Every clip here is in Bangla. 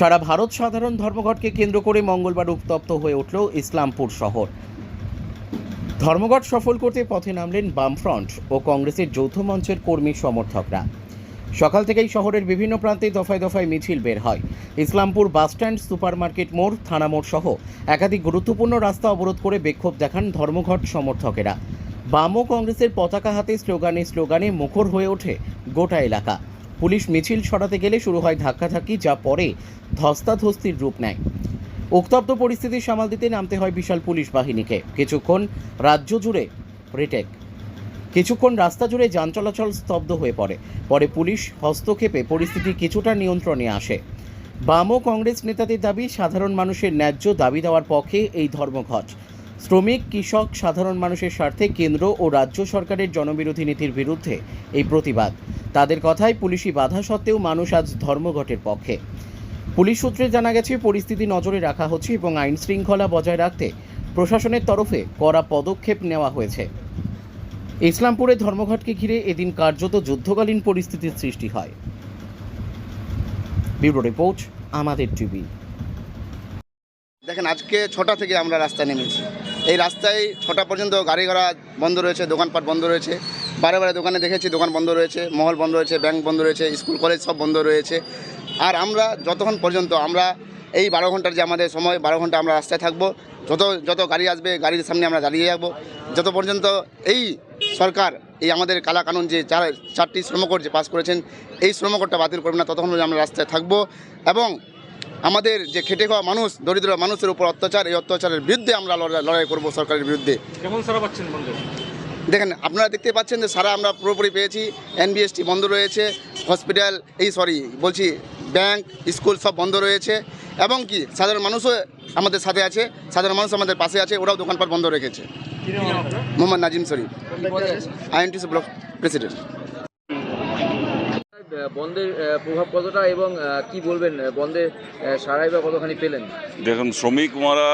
সারা ভারত সাধারণ ধর্মঘটকে কেন্দ্র করে মঙ্গলবার উত্তপ্ত হয়ে উঠল ইসলামপুর শহর। ধর্মঘট সফল করতে পথে নামলেন বামফ্রন্ট ও কংগ্রেসের যৌথ মঞ্চের কর্মী সমর্থকরা। সকাল থেকেই শহরের বিভিন্ন প্রান্তে দফায় দফায় মিছিল বের হয়। ইসলামপুর বাসস্ট্যান্ড সুপারমার্কেট মোড়, থানা মোড় সহ একাধিক গুরুত্বপূর্ণ রাস্তা অবরোধ করে বিক্ষোভ দেখান ধর্মঘট সমর্থকেরা। বাম ও কংগ্রেসের পতাকা হাতে স্লোগানে স্লোগানে মুখর হয়ে ওঠে গোটা এলাকা। পুলিশ মিছিল সরাতে গেলে শুরু হয় ধাক্কাধাক্কি, যা পরে ধস্তাধস্তির রূপ নেয়। উত্তপ্ত পরিস্থিতি সামাল দিতে নামতে হয় বিশাল পুলিশ বাহিনীকে। কিছুক্ষণ রাজ্য জুড়ে রিটেক। কিছুক্ষণ রাস্তা জুড়ে যান চলাচল স্তব্ধ হয়ে পড়ে। পরে পুলিশ হস্তক্ষেপে পরিস্থিতি কিছুটা নিয়ন্ত্রণে আসে। বাম ও কংগ্রেস নেতাদের দাবি, সাধারণ মানুষের ন্যায্য দাবি দেওয়ার পক্ষে এই ধর্মঘট। শ্রমিক, কৃষক, সাধারণ মানুষের স্বার্থে কেন্দ্র ও রাজ্য সরকারের জনবিরোধী নীতির বিরুদ্ধে এই প্রতিবাদ। তাদের কথায় পুলিশি বাধা সত্ত্বেও মানুষ আজ ধর্মঘটের পক্ষে। পুলিশ সূত্রে জানা গেছে, পরিস্থিতি নজরে রাখা হচ্ছে এবং আইন শৃঙ্খলা বজায় রাখতে প্রশাসনের তরফে কড়া পদক্ষেপ নেওয়া হয়েছে। ইসলামপুরে ধর্মঘটকে ঘিরে এদিন কার্যত যুদ্ধকালীন পরিস্থিতির সৃষ্টি হয়। ব্যুরো রিপোর্ট, আমাদের টিভি। দেখেন, আজকে ছটা থেকে আমরা রাস্তায় নেমেছি। এই রাস্তায় ছটা পর্যন্ত গাড়ি ঘোড়া বন্ধ রয়েছে, দোকানপাট বন্ধ রয়েছে। বারে বারে দোকানে দেখেছি দোকান বন্ধ রয়েছে, মহল বন্ধ রয়েছে, ব্যাংক বন্ধ রয়েছে, স্কুল, কলেজ সব বন্ধ রয়েছে। আর আমরা যতক্ষণ পর্যন্ত আমরা এই বারো ঘণ্টার যে আমাদের সময়, বারো ঘণ্টা আমরা রাস্তায় থাকব, যত যত গাড়ি আসবে, গাড়ির সামনে আমরা দাঁড়িয়ে যাব। যত পর্যন্ত এই সরকার, এই আমাদের কালা কানুন যে চার, চারটি শ্রমকোড যে পাস করেছেন, এই শ্রমকোডটা বাতিল করবে না, ততক্ষণ আমরা রাস্তায় থাকব। এবং আমাদের যে খেটে খাওয়া মানুষ দরিদ্র মানুষের উপর অত্যাচার এই অত্যাচারের বিরুদ্ধে আমরা লড়াই লড়াই করব সরকারের বিরুদ্ধে। কেমন সারা পাচ্ছেন দেখেন আপনারা দেখতে পাচ্ছেন যে সারা আমরা পুরোপুরি পেয়েছি এনবিএসটি বন্ধ রয়েছে হসপিটাল এই সরি বলছি ব্যাংক স্কুল সব বন্ধ রয়েছে এবং কি সাধারণ মানুষও আমাদের সাথে আছে সাধারণ মানুষ আমাদের পাশে আছে ওরাও দোকানপাট বন্ধ রেখেছে। Mohammad Nazim Sharif INTC block president বন্ধের প্রভাব কতটা এবং কি বলবেন বন্ধে সারাই বা কতখানি পেলেন? দেখুন, শ্রমিক মারা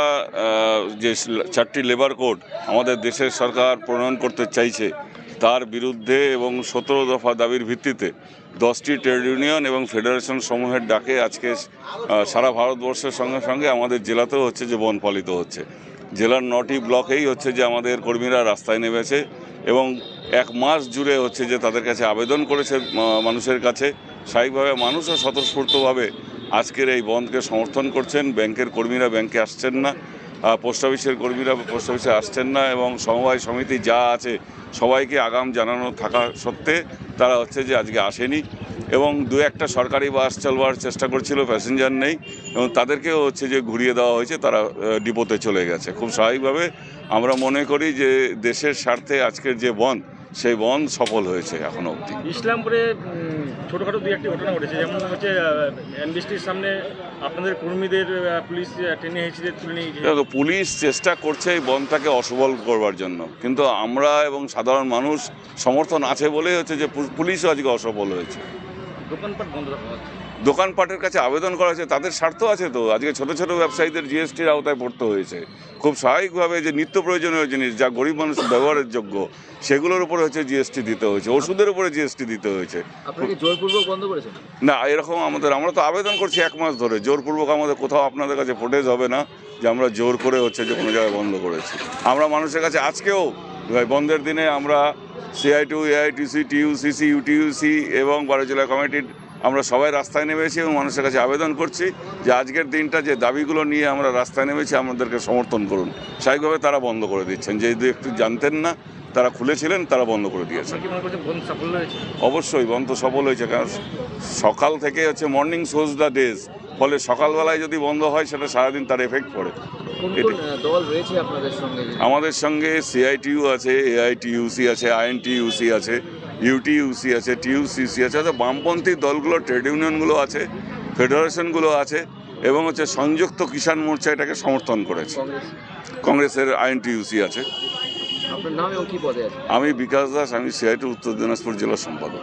যে চারটি লেবার কোড আমাদের দেশের সরকার প্রণয়ন করতে চাইছে, তার বিরুদ্ধে এবং সতেরো দফা দাবির ভিত্তিতে দশটি ট্রেড ইউনিয়ন এবং ফেডারেশন সমূহের ডাকে আজকে সারা ভারতবর্ষের সঙ্গে সঙ্গে আমাদের জেলাতেও হচ্ছে যে বন পালিত হচ্ছে। জেলার নটি ব্লকেই হচ্ছে যে আমাদের কর্মীরা রাস্তায় নেমেছে। এবং এক মাস জুড়ে হচ্ছে যে তাদের কাছে আবেদন করেছে মানুষের কাছে। স্বাভাবিকভাবে মানুষও স্বতঃস্ফূর্তভাবে আজকের এই বন্ধকে সমর্থন করছেন। ব্যাংকের কর্মীরা ব্যাংকে আসছেন না পোস্ট অফিসের কর্মীরা পোস্ট অফিসে আসছেন না এবং সমবায় সমিতি যা আছে সবাইকে আগাম জানানো থাকা সত্ত্বে তারা হচ্ছে যে আজকে আসেনি। এবং দু একটা সরকারি বাস চলবার চেষ্টা করছিল, প্যাসেঞ্জার নেই। এবং তাদেরকেও হচ্ছে যে ঘুরিয়ে দেওয়া হয়েছে, তারা ডিপোতে চলে গেছে। খুব স্বাভাবিকভাবে আমরা মনে করি যে দেশের স্বার্থে আজকের যে বন্ধ সেই বন সফল হয়েছে এখনও অবধি। ইসলামপুরে ছোটখাটো দুই একটি ঘটনা ঘটেছে। যেমন হচ্ছে এনবিএসটির সামনে আপনাদের কর্মীদের পুলিশ টেনে হেঁচড়ে তুলে নিয়ে পুলিশ চেষ্টা করছে এই বনটাকে অসবল করবার জন্য। কিন্তু আমরা এবং সাধারণ মানুষ সমর্থন আছে বলেই হচ্ছে যে পুলিশও আজকে অসফল হয়েছে। দোকানপাট বন্ধ রাখা হচ্ছে। দোকানপাটের কাছে আবেদন করা হয়েছে তাদের স্বার্থ আছে তো। আজকে ছোট ছোট ব্যবসায়ীদের জিএসটির আওতায় পড়তে হয়েছে। খুব স্বাভাবিকভাবে যে নিত্য প্রয়োজনীয় জিনিস যা গরিব মানুষ ব্যবহারের যোগ্য সেগুলোর উপরে হচ্ছে জিএসটি দিতে হয়েছে ওষুধের উপরে জিএসটি দিতে হয়েছে। না এরকম আমাদের আমরা তো আবেদন করছি এক মাস ধরে জোরপূর্বক আমাদের কোথাও আপনাদের কাছে ফুটেজ হবে না যে আমরা জোর করে হচ্ছে যে কোনো জায়গায় বন্ধ করেছি। আমরা মানুষের কাছে আজকেও বন্ধের দিনে আমরা CITU AITUC TUCC UTUC এবং বারো জেলা কমিটির আমরা সবাই রাস্তায় নেমেছি এবং মানুষের কাছে আবেদন করছি যে আজকের দিনটা যে দাবিগুলো নিয়ে আমরা রাস্তায় নেমেছি আমাদেরকে সমর্থন করুন। স্বাভাবিকভাবে তারা বন্ধ করে দিচ্ছেন। যে যদি একটু জানতেন না তারা খুলেছিলেন তারা বন্ধ করে দিয়েছেন। অবশ্যই বন্ধ সফল হয়েছে কারণ সকাল থেকে হচ্ছে মর্নিং শোজ দ্য ডেজ ফলে সকালবেলায় যদি বন্ধ হয় সেটা সারাদিন তার এফেক্ট পড়ে। আমাদের সঙ্গে সিআইটিইউ আছে এআইটিইউসি আছে আইএনটিইউসি আছে। ইউটিইউসি আছে টিউসিসি আছে অর্থাৎ বামপন্থী দলগুলো ট্রেড ইউনিয়নগুলো আছে ফেডারেশনগুলো আছে এবং হচ্ছে সংযুক্ত কিষাণ মোর্চা এটাকে সমর্থন করেছে। কংগ্রেসের পদে আছে? আমি বিকাশ দাস আমি সিআইটি উত্তর দিনাজপুর জেলা সম্পাদক।